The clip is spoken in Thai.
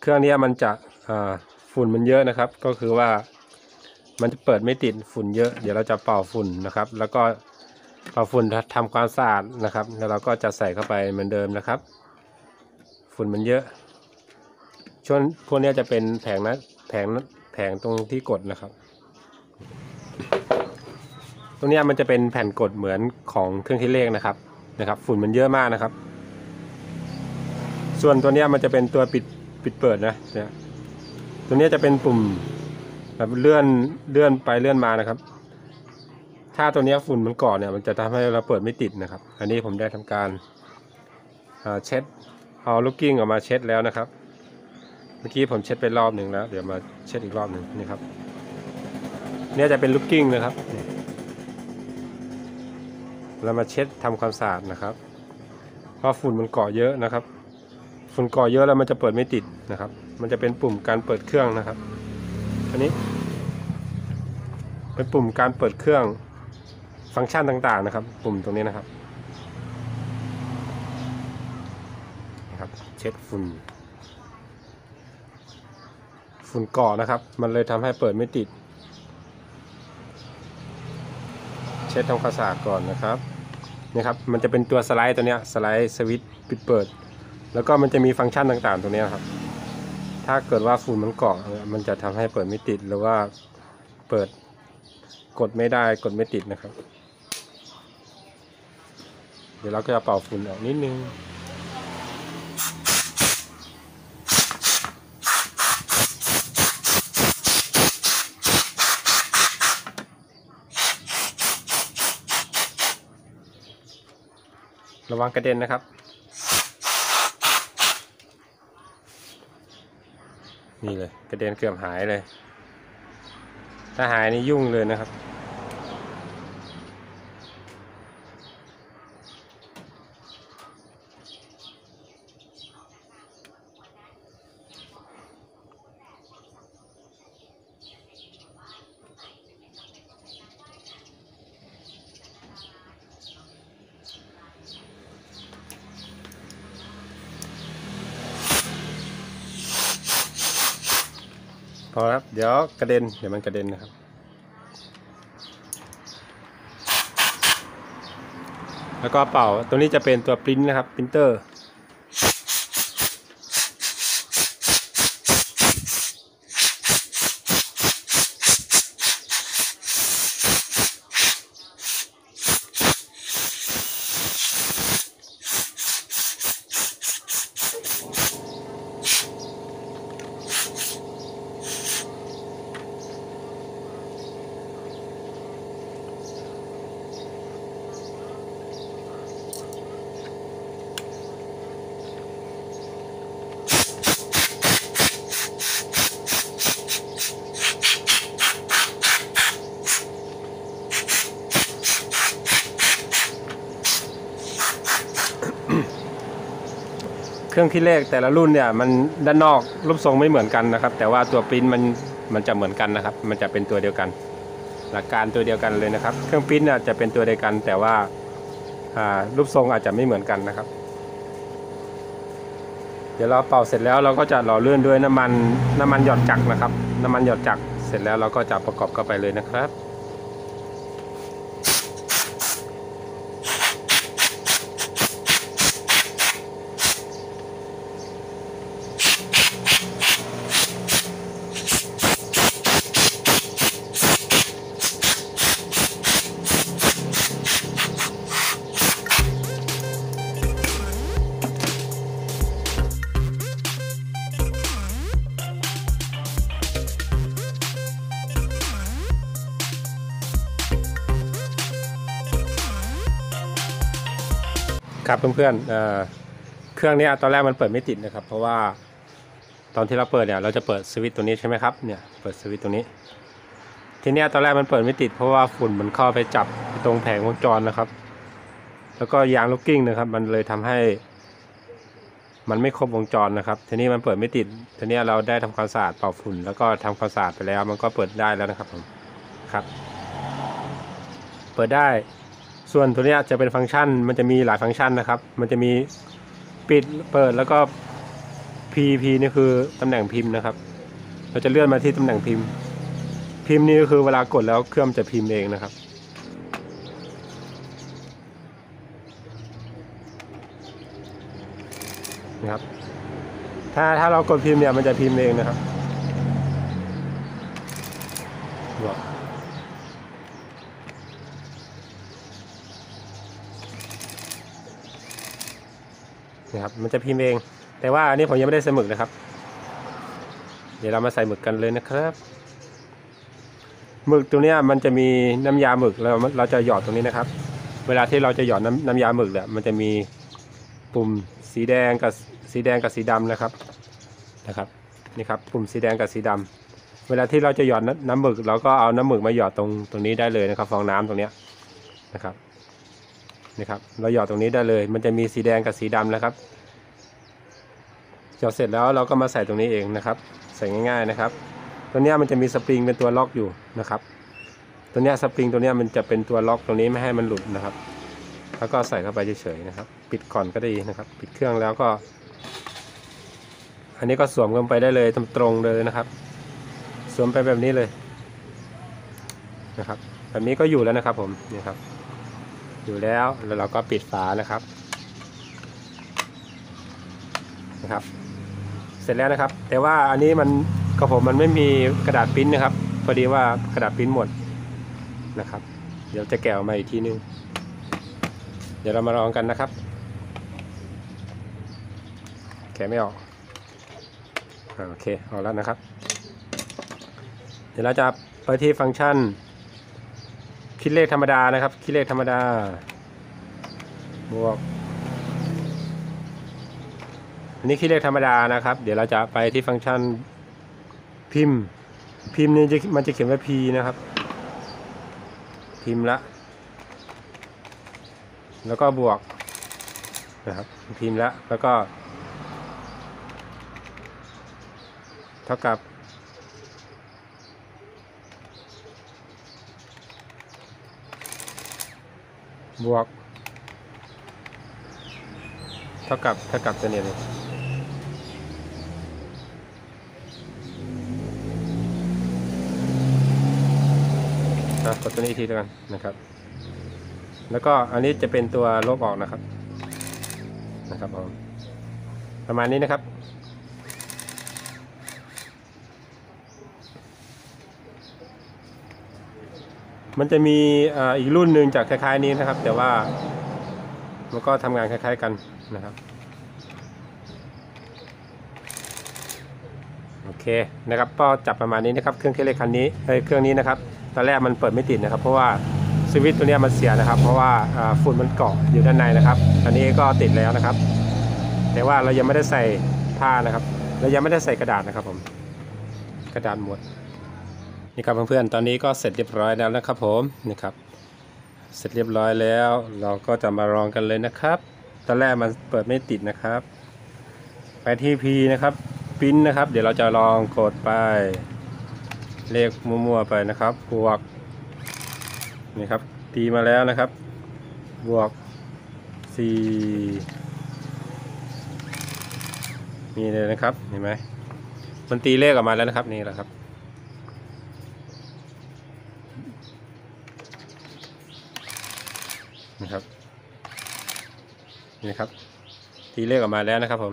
เครื่องนี้มันจะฝุ่นมันเยอะนะครับ ก็คือว่ามันจะเปิดไม่ติดฝุ่นเยอะ เดี๋ยวเราจะเป่าฝุ่นนะครับ แล้วก็เป่าฝุ่นทำความสะอาดนะครับ แล้วเราก็จะใส่เข้าไปเหมือนเดิมนะครับ ฝุ่นมันเยอะช่วงพวกนี้จะเป็นแผงนะแผงแผงตรงที่กดนะครับ ตรงนี้มันจะเป็นแผ่นกดเหมือนของเครื่องคิดเลขนะครับนะครับ ฝุ่นมันเยอะมากนะครับ ส่วนตัวเนี้ยมันจะเป็นตัวปิดปิดเปิดนะเนี่ยตัวเนี้ยจะเป็นปุ่มแบบเลื่อนเลื่อนไปเลื่อนมานะครับ ถ้าตัวเนี้ยฝุ่นมันเกาะเนี่ยมันจะทำให้เราเปิดไม่ติดนะครับ อันนี้ผมได้ทำการอ่าเช็ดเอาลูกกิ้งออกมาเช็ดแล้วนะครับ เมื่อกี้ผมเช็ดไปรอบหนึ่งแล้ว เดี๋ยวมาเช็ดอีกรอบหนึ่งนี่ครับเนี่ยจะเป็นลูกกิ้งนะครับเรามาเช็ดทำความสะอาดนะครับ เพราะฝุ่นมันเกาะเยอะนะครับ ฝุ่นเกาะเยอะแล้วมันจะเปิดไม่ติดนะครับ มันจะเป็นปุ่มการเปิดเครื่องนะครับ อันนี้ เป็นปุ่มการเปิดเครื่องฟังก์ชันต่างๆนะครับ ปุ่มตรงนี้นะครับนะครับเช็ดฝุ่น ฝุ่นเกาะนะครับ มันเลยทำให้เปิดไม่ติด เช็ดทำความสะอาดก่อนนะครับนี่ครับ มันจะเป็นตัวสไลด์ตัวเนี้ยสไลด์สวิตช์ปิดเปิด แล้วก็มันจะมีฟังก์ชันต่างๆ ตรงนี้ครับ ถ้าเกิดว่าฝุ่นมันเกาะมันจะทำให้เปิดไม่ติดหรือว่าเปิดกดไม่ได้กดไม่ติดนะครับ เดี๋ยวเราก็จะเป่าฝุ่นออกนิดนึงระวังกระเด็นนะครับ นี่เลยกระเด็นเกือบหายเลย ถ้าหายนี่ยุ่งเลยนะครับ อครับ เดี๋ยวกระเด็น เดี๋ยวมันกระเด็นนะครับ แล้วก็เป่า ตัวนี้จะเป็นตัวปริ้นนะครับปรินเตอร์ รื่องคิดเลขแต่ละรุ่นเนี่ยมันด้านนอกรูปทรงไม่เหมือนกันนะครับ แต่ว่าตัวปริ้นมันมันจะเหมือนกันนะครับ มันจะเป็นตัวเดียวกัน หลักการตัวเดียวกันเลยนะครับ เครื่องปริ้นเนี่ยจะเป็นตัวเดียวกัน แต่ว่ารูปทรงอาจจะไม่เหมือนกันนะครับ เดี๋ยวเราเป่าเสร็จแล้วเราก็จะหล่อเลื่อนด้วยน้ำมันน้ำมันหยอดจักรนะครับ น้ำมันหยอดจักรเสร็จแล้วเราก็จะประกอบเข้าไปเลยนะครับ ครับเพื่อนๆเอ่อเครื่องนี้ตอนแรกมันเปิดไม่ติดนะครับ เพราะว่าตอนที่เราเปิดเนี่ยเราจะเปิดสวิตช์ตัวนี้ใช่ไหมครับเนี่ยเปิดสวิตช์ตัวนี้ ทีนี้ตอนแรกมันเปิดไม่ติด เพราะว่าฝุ่นมันเข้าไปจับตรงแผงวงจรนะครับ แล้วก็ยางลูกกิ้งนะครับ มันเลยทำให้ มันไม่ครบวงจรนะครับ ทีนี้มันเปิดไม่ติด ทีนี้เราได้ทำความสะอาดเป่าฝุ่น แล้วก็ทำความสะอาดไปแล้ว มันก็เปิดได้แล้วนะครับผมครับ เปิดได้ ส่วนตัวนี้จะเป็นฟังก์ชัน มันจะมีหลายฟังก์ชันนะครับ มันจะมีปิดเปิดแล้วก็ P P นี่คือตำแหน่งพิมพ์นะครับ เราจะเลื่อนมาที่ตำแหน่งพิมพ์ พิมพ์นี่ก็คือเวลากดแล้วเครื่องจะพิมพ์เองนะครับ นะครับ ถ้าถ้าเรากดพิมพ์เนี่ยมันจะพิมพ์เองนะครับบอก นะครับมันจะพิมพ์เอง แต่ว่าอันนี้ผมยังไม่ได้ใส่หมึกนะครับ เดี๋ยวเรามาใส่หมึกกันเลยนะครับหมึกตัวเนี้ยมันจะมีน้ำยาหมึกเราเราจะหยอดตรงนี้นะครับ เวลาที่เราจะหยอดน้ำน้ำยาหมึกเนี่ยมันจะมีปุ่มสีแดงกับสีแดงกับสีดำนะครับนะครับนี่ครับปุ่มสีแดงกับสีดำเวลาที่เราจะหยอดน้ำหมึก เราก็เอาน้ำหมึกมาหยอดตรงตรงนี้ได้เลยนะครับ ฟองน้ำตรงเนี้ยนะครับ นี่ครับเราหยอดตรงนี้ได้เลย มันจะมีสีแดงกับสีดำนะครับหยอดเสร็จแล้วเราก็มาใส่ตรงนี้เองนะครับ ใส่ง่าย ๆนะครับ ตัวนี้มันจะมีสปริงเป็นตัวล็อกอยู่นะครับ ตัวนี้สปริงตัวนี้มันจะเป็นตัวล็อกตรงนี้ไม่ให้มันหลุดนะครับ แล้วก็ใส่เข้าไปเฉยๆนะครับ ปิดก่อนก็ได้นะครับ ปิดเครื่องแล้วก็ อันนี้ก็สวมลงไปได้เลยตรงๆเลยนะครับ สวมไปแบบนี้เลยนะครับ แบบนี้ก็อยู่แล้วนะครับผมนี่ครับ อยู่แล้วแล้วเราก็ปิดฝานะครับนะครับ เสร็จแล้วนะครับ แต่ว่าอันนี้มันกระผมมันไม่มีกระดาษปิ้นนะครับพอดีว่ากระดาษปิ้นหมดนะครับ เดี๋ยวจะแกะออกมาอีกทีนึงเดี๋ยวเรามาลองกันนะครับ แกะไม่ออกอโอเคออกแล้วนะครับ เดี๋ยวเราจะไปที่ฟังก์ชัน คิดเลขธรรมดานะครับ คิดเลขธรรมดา บวก อันนี้คิดเลขธรรมดานะครับ เดี๋ยวเราจะไปที่ฟังก์ชันพิมพ์ พิมพ์นี่จะมันจะเขียนว่า p นะครับ พิมพ์ละ แล้วก็บวกนะครับ พิมพ์ละ แล้วก็ เท่ากับ บวก เท่ากับเท่ากับตัวเนี้ยเลยกดตัวนี้อีกทีแล้วกันนะครับ แล้วก็อันนี้จะเป็นตัวลบออกนะครับ นะครับผมประมาณนี้นะครับ มันจะมีอีกรุ่นหนึ่งจากคล้ายๆนี้นะครับ แต่ว่ามันก็ทำงานคล้าย ๆกันนะครับโอเคนะครับก็จับประมาณนี้นะครับเครื่องเคเล็กคันนี้เอ้เครื่องนี้นะครับตอนแรกมันเปิดไม่ติดนะครับ เพราะว่าสวิตช์ตัวเนี้ยมันเสียนะครับ เพราะว่าอ่าฝุ่นมันเกาะอยู่ด้านในนะครับอันนี้ก็ติดแล้วนะครับ แต่ว่าเรายังไม่ได้ใส่ผ้านะครับ เรายังไม่ได้ใส่กระดาษนะครับผมกระดาษหมด นี่ครับเพื่อนๆตอนนี้ก็เสร็จเรียบร้อยแล้วนะครับผมนี่ครับเสร็จเรียบร้อยแล้ว เราก็จะมาลองกันเลยนะครับตอนแรกมันเปิดไม่ติดนะครับ ไปที่ P นะครับปิ้นนะครับ เดี๋ยวเราจะลองกดไป เลขมั่วๆไปนะครับ บวกนี่ครับตีมาแล้วนะครับ บวกสี่นี่เลยนะครับเห็นไหมมันตีเลขออกมาแล้วนะครับนี่แหละครับ นะครับ นี่ครับ ตีเลขออกมาแล้วนะครับผม